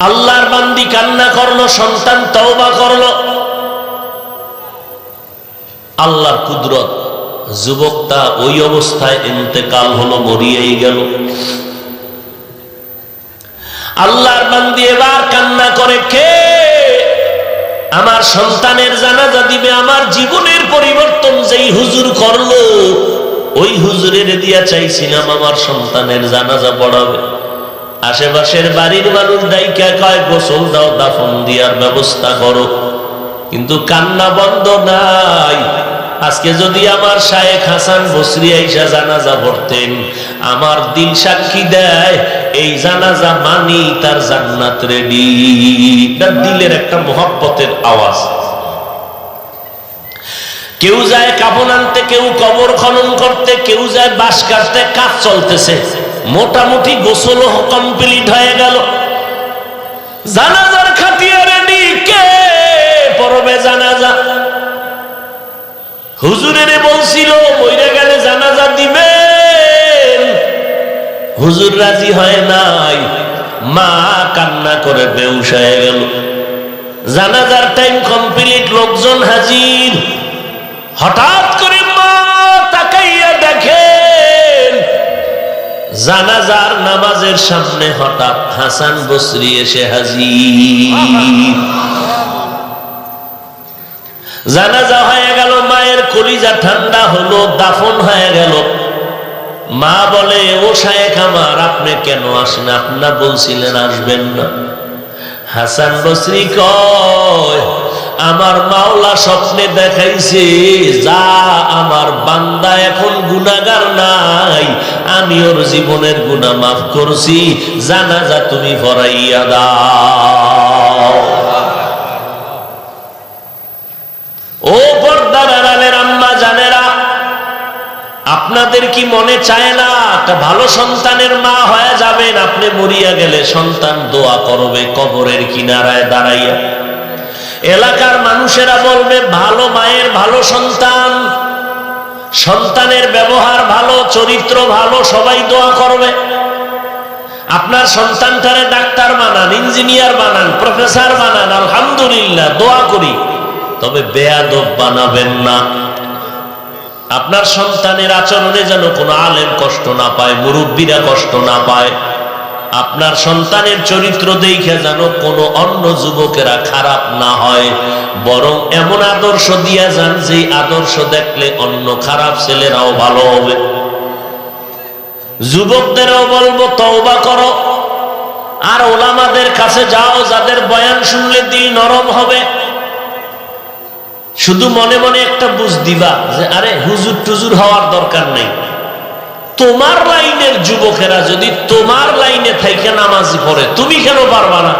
আল্লাহর বান্দি কান্না করল, সন্তান তওবা করল। আল্লাহর কুদরত, যুবকটা ওই অবস্থায় ইন্তেকাল হলো, মরিয়েই গেল। আল্লাহর বান্দি এবার কান্না করে, কে? আমার সন্তানের জানাজা দিবে, আমার জীবনের পরিবর্তন যেই হুজুর করল, ওই হুজুরের দিয়া চাইছিলাম আমার সন্তানের জানাজা পড়াবে। আশেপাশের বাড়ির মানুষ ডাইকা কয়, গোসল দাও, দাফন দিয়ার ব্যবস্থা করো। কিন্তু কান্না বন্ধ নাই। আজকে যদি আমার শায়েখ হাসান বসরি আইসা জানাজা পড়তেন, আমার দিল সাক্ষী দেয়, এই জানাজা মানি তার জান্নাত রেডি। এটা দিলের একটা মহব্বতের আওয়াজ। কেউ যায় কাপড় আনতে, কেউ কবর খনন করতে, কেউ যায় বাস কাটতে, কাজ চলতেছে। মোটামুটি গোসল কমপ্লিট হয়ে গেল। জানাজার খাটিয়া রেডি কে পরবে জানাজা। হুজুরের বলছিল, মইরা গেলে জানাজা দিবেন। হুজুর রাজি হয় নাই। মা কান্না করে বেউস হয়ে গেল। জানাজার টাইম কমপ্লিট লোকজন হাজির। হঠাৎ জানাজার নামাজের সামনে হঠাৎ হাসান বসরি এসে হাজির। জানাজা হয়ে গেল, মায়ের কলিজা ঠান্ডা হলো, দাফন হয়ে গেল। মা বলে, ও শায়েখ আমার, আপনি কেন আসেন? আপনার বলছিলেন আসবেন না। হাসান বসরি কয় আমার মাওলা স্বপ্নে দেখাইছে, যা আমার বান্দা এখন গুনাগার নাই, আমি ওর জীবনের গুনাহ মাফ করছি, জানাজা তুমি ফরাইয়া দাও। ও পর্দার আড়ালের আম্মা জানেরা, আপনাদের কি মনে চায় না, একটা ভালো সন্তানের মা হয়ে যাবেন, আপনি মরিয়া গেলে সন্তান দোয়া করবে কবরের কিনারায় দাঁড়াইয়া। এলাকার মানুষেরা বলবে, ভালো মায়ের ভালো সন্তান, সন্তানের ব্যবহার ভালো, চরিত্র ভালো, সবাই দোয়া করবে। আপনার সন্তানটারে ডাক্তার বানান, ইঞ্জিনিয়ার বানান, প্রফেসর বানান, আলহামদুলিল্লাহ, দোয়া করি। তবে বেয়াদব বানাবেন না। আপনার সন্তানের আচরণে যেন কোনো আলেম কষ্ট না পায়, মুরব্বীরা কষ্ট না পায়। আপনার সন্তানের চরিত্র দেখে যেন কোনো অন্য যুবকেরা খারাপ না হয়, বরং এমন আদর্শ দিয়া যান যে আদর্শ দেখলে অন্য খারাপ ছেলেরাও ভালো হবে। যুবকদেরও বলব, তওবা করো। আর ওলামাদের কাছে যাও, যাদের বয়ান শুনলে দিল নরম হবে। শুধু মনে মনে একটা বুঝ দিবা যে, আরে হুজুর টুজুর হওয়ার দরকার নেই। তোমার লাইনের যুবকেরা যদি তোমার লাইনে থাইকে নামাজি পড়ে তুমি কেন পারবা না?